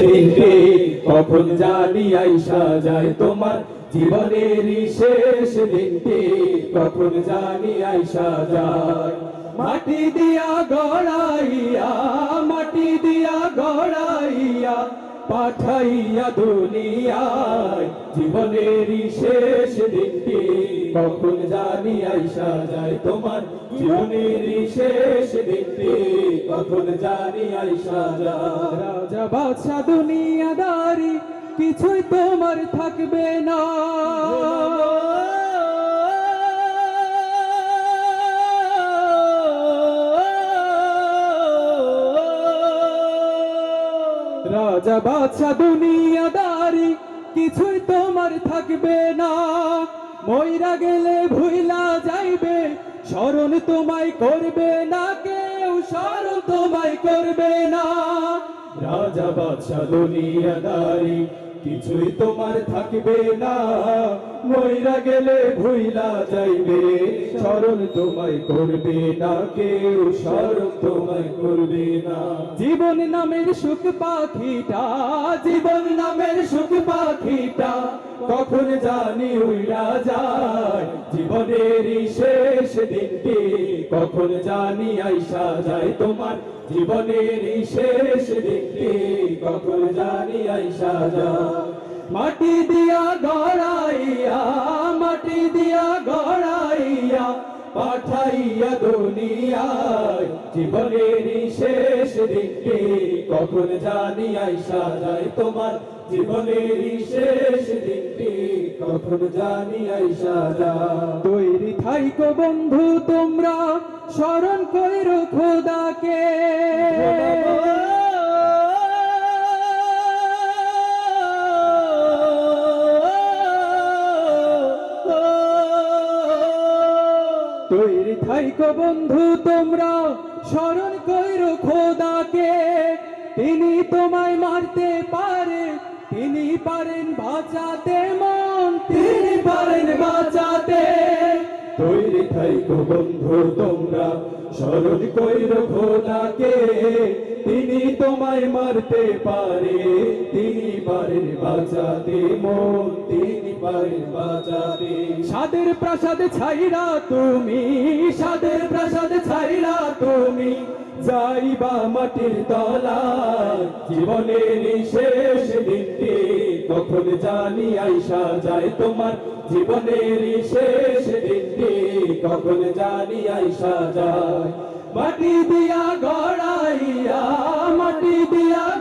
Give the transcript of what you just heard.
দিনটি কখন জানি আইসা যায় তোমার জীবনের শেষ দিনটি? কখন জানি আইসা যায়? মাটি দিয়া গড়াইয়া পাঠাইয়া দুনিয়ায় জীবনের শেষ দিনটি কখন জানি আইসা যায় তোমার। জীবনের শেষ দিনটি কখন জানি আইসা যায়। রাজা বাদশা দুনিয়াদারি, কিছুই তোমার থাকবে না। রাজা বাদশা দুনিয়াদারি, কিছুই তোমার থাকবে না। ময়রা গেলে ভুইলা যাইবে, স্মরণ তোমায় করবে না, কেউ স্মরণ তোমায় করবে না। রাজা বাদশা দুনিয়াদারি, কিছুই তোমার থাকবে না। ময়রা গেলে ভুইলা যাইবে। স্মরণ তোমায় করবে না, কেউ স্মরণ তোমায় করবে না। জীবন নামের সুখ পাখিটা, জীবন নামের সুখ পাখিটা, কখন জানি উইরা যায়। জীবনের শেষ দিনটি কখন জানি আইসা যায় তোমার। জীবনের শেষ দিনটি কখন জানি আইসা যায়। মাটি দিয়া গড়াইয়া, মাটি দিয়া গড়াইয়া পাঠাইয়া দুনিয়ায় জীবনের শেষ দিনটি কখন জানি আইসা যায় তোমার। জীবনের শেষ দিনটি কখন জানি আইসা যায়। তৈরি থাইকো বন্ধু তোমরা স্মরণ কইরো খোদাকে। থাইকো বন্ধু, তোমরা শরণ কইরো খোদাকে। তিনি তোমায় মারতে পারে, তিনি পারেন বাঁচাতে মন, তিনি পারেন বাঁচাতে। তৈরি থাইকো বন্ধু, তোমরা শরণ কইরো খোদাকে। তিনি তোমায় মারতে পারে, তিনি পারেন বাঁচাতে মন, তিনি পারেন বাঁচাতে। সাদের প্রাসাদ ছাইরা তুমি, সাদের প্রাসাদ ছাইরা তুমি, যাইবা মাটির তলা জীবনের শেষ দিনটি কখন জানি আইসা যায় তোমার। জীবনের শেষ দিনটি কখন জানি আইসা যায়। মাটি দিয়া গড়াইয়া মাটি দিয়া গড়া